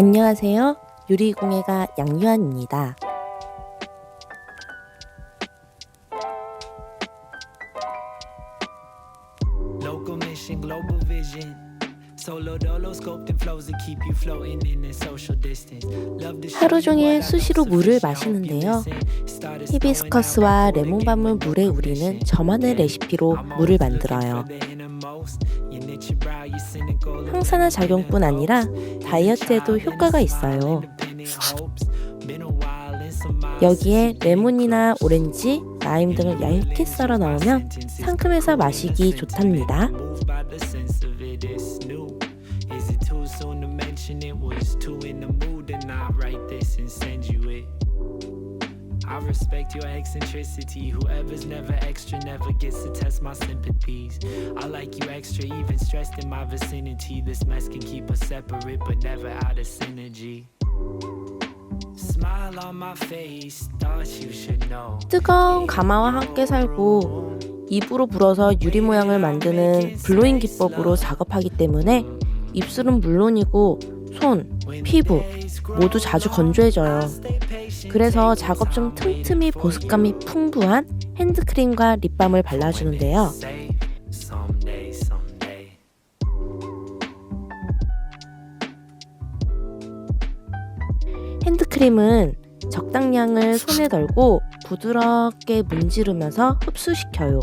안녕하세요. 요리공예가 양유한입니다. 하루 종일 수시로 물을 마시는데요. 히비스커스와 레몬밤을 before 물에 우리는 저만의 레시피로 물을 만들어요. 항산화 작용뿐 아니라 다이어트에도 효과가 있어요. 여기에 레몬이나 오렌지, 라임 등을 얇게 썰어 넣으면 상큼해서 마시기 좋답니다. I respect your eccentricity. Whoever's never extra never gets to test my sympathies. I like you extra, even stressed in my vicinity. This mess can keep us separate, but never out of synergy. 뜨거운 가마와 함께 살고 입으로 불어서 유리 모양을 만드는 블로잉 기법으로 작업하기 때문에 입술은 물론이고 손, 피부 모두 자주 건조해져요. 그래서 작업 중 틈틈이 보습감이 풍부한 핸드크림과 립밤을 발라주는데요. 핸드크림은 적당량을 손에 덜고 부드럽게 문지르면서 흡수시켜요.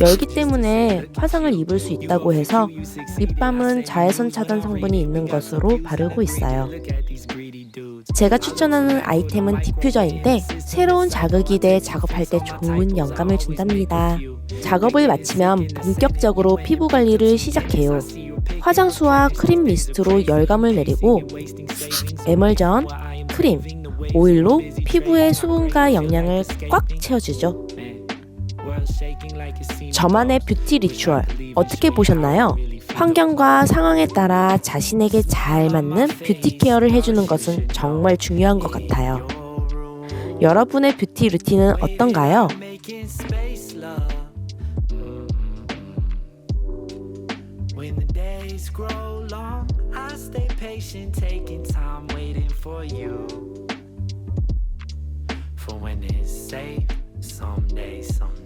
열기 때문에 화상을 입을 수 있다고 해서 립밤은 자외선 차단 성분이 있는 것으로 바르고 있어요. 제가 추천하는 아이템은 디퓨저인데 새로운 자극이 돼 작업할 때 좋은 영감을 준답니다. 작업을 마치면 본격적으로 피부 관리를 시작해요. 화장수와 크림 미스트로 열감을 내리고 에멀전, 크림, 오일로 피부의 수분과 영양을 꽉 채워주죠. 저만의 뷰티 리추얼 어떻게 보셨나요? 환경과 상황에 따라 자신에게 잘 맞는 뷰티 케어를 해주는 것은 정말 중요한 것 같아요. 여러분의 뷰티 루틴은 어떤가요? safe someday, someday.